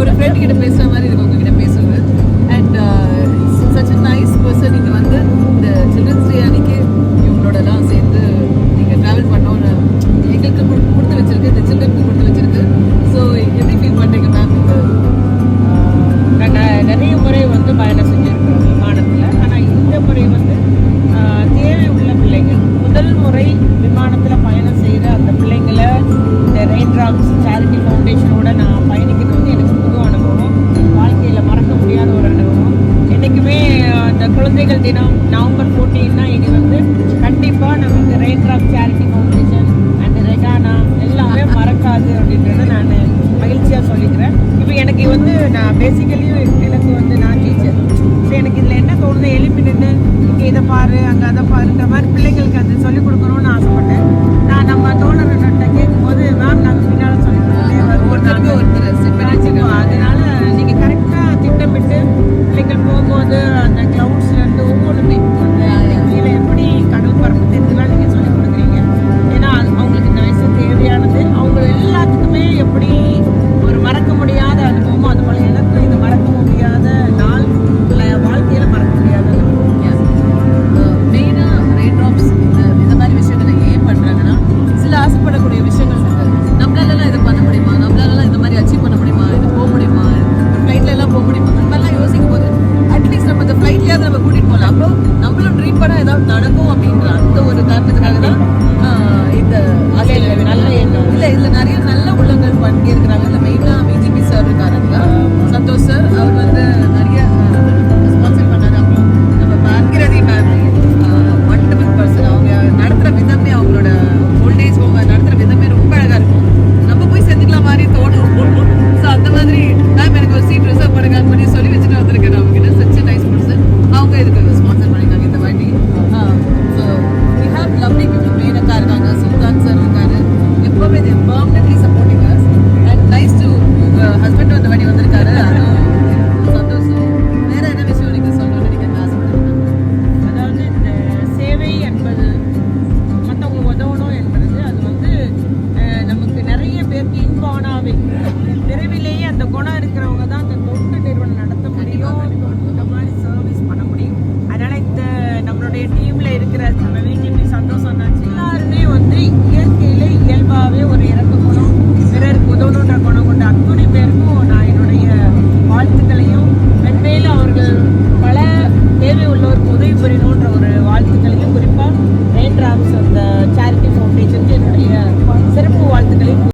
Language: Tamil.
ஒரு ஃப்ரெண்ட் பேசுற மாதிரி குழந்தைகள் தினம் நவம்பர் ஃபோர்டீன்னா இது வந்து கண்டிப்பாக நமக்கு raindrop charity foundation and Rejana எல்லாமே மறக்காது அப்படின்றத நான் மகிழ்ச்சியாக சொல்லிக்கிறேன். இப்போ எனக்கு வந்து நான் பேசிக்கலி எனக்கு வந்து நான் டீச்சர் ஸோ எனக்கு இதில் என்ன தோணுது எழுப்பி நின்று இங்கே இதை பாரு அங்கே அதை பாருன்ற மாதிரி பிள்ளைங்களுக்கு அது சொல்லி அவர் வந்து வாழ்விலேயே அந்த குணம் இருக்கிறவங்க தான் அந்த தொண்டு நிறுவனம் நடத்த முடியும். இந்த மாதிரி சர்வீஸ் பண்ண முடியும். அதனால் இந்த நம்மளுடைய டீமில் இருக்கிற சந்தோஷம் தான்